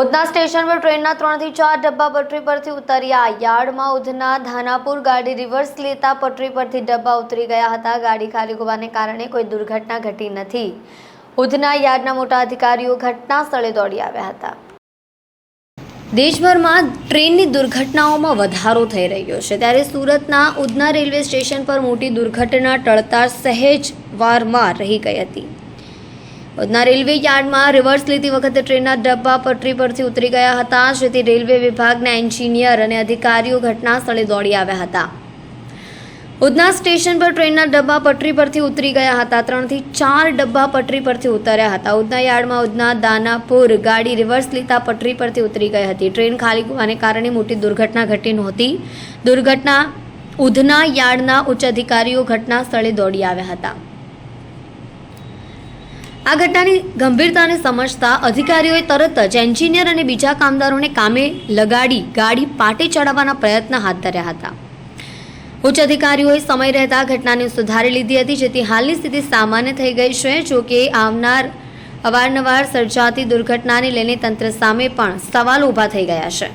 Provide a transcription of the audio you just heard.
Udhna station પર ટ્રેનના ત્રણથી ચાર ડબ્બા પટરી પરથી ઉતર્યા. યાર્ડમાં ઉધના ધાનાપુર ગાડી રિવર્સ લેતા પટરી પરથી ડબ્બા ઉતરી ગયા હતા. ગાડી ખાલી હોવાને કારણે કોઈ દુર્ઘટના ઘટી નથી. ઉધના યાર્ડના મોટા અધિકારીઓ ઘટના સ્થળે દોડી આવ્યા હતા. દેશભરમાં ટ્રેનની દુર્ઘટનાઓમાં વધારો થઈ રહ્યો છે. ત્યારે સુરતના ઉધના રેલવે સ્ટેશન પર મોટી દુર્ઘટના ટળતા સહેજ વારમાં રહી ગઈ હતી. ઉધના રેલવે યાર્ડમાં રિવર્સ લેતી વખતે ટ્રેનના ડબ્બા પટરી પરથી ઉતરી ગયા હતા, જેથી રેલવે વિભાગના એન્જિનિયર અને અધિકારીઓ ઘટના સ્થળે દોડી આવ્યા હતા. ઉધના સ્ટેશન પર ટ્રેનના ડબ્બા પટરી પરથી ઉતરી ગયા હતા, ત્રણથી ચાર ડબ્બા પટરી પરથી ઉતર્યા હતા. ઉધના યાર્ડમાં ઉધના દાનાપુર ગાડી રિવર્સ લેતા પટરી પરથી ઉતરી ગઈ હતી. ટ્રેન ખાલી હોવાને કારણે મોટી દુર્ઘટના ઘટી નહોતી. દુર્ઘટના ઉધના યાર્ડના ઉચ્ચ અધિકારીઓ ઘટના સ્થળે દોડી આવ્યા હતા. આ ઘટનાની ગંભીરતાને સમજતા અધિકારીઓએ તરત જ એન્જિનિયર અને બીજા કામદારોને કામે લગાડી ગાડી પાટે ચડાવવાના પ્રયત્ન હાથ ધર્યા હતા. ઉચ્ચ અધિકારીઓએ સમય રહેતા ઘટનાને સુધારી લીધી હતી, જેથી હાલની સ્થિતિ સામાન્ય થઈ ગઈ છે. જોકે આવનાર અવારનવાર સર્જાતી દુર્ઘટનાને લઈને તંત્ર સામે પણ સવાલો ઊભા થઈ ગયા છે.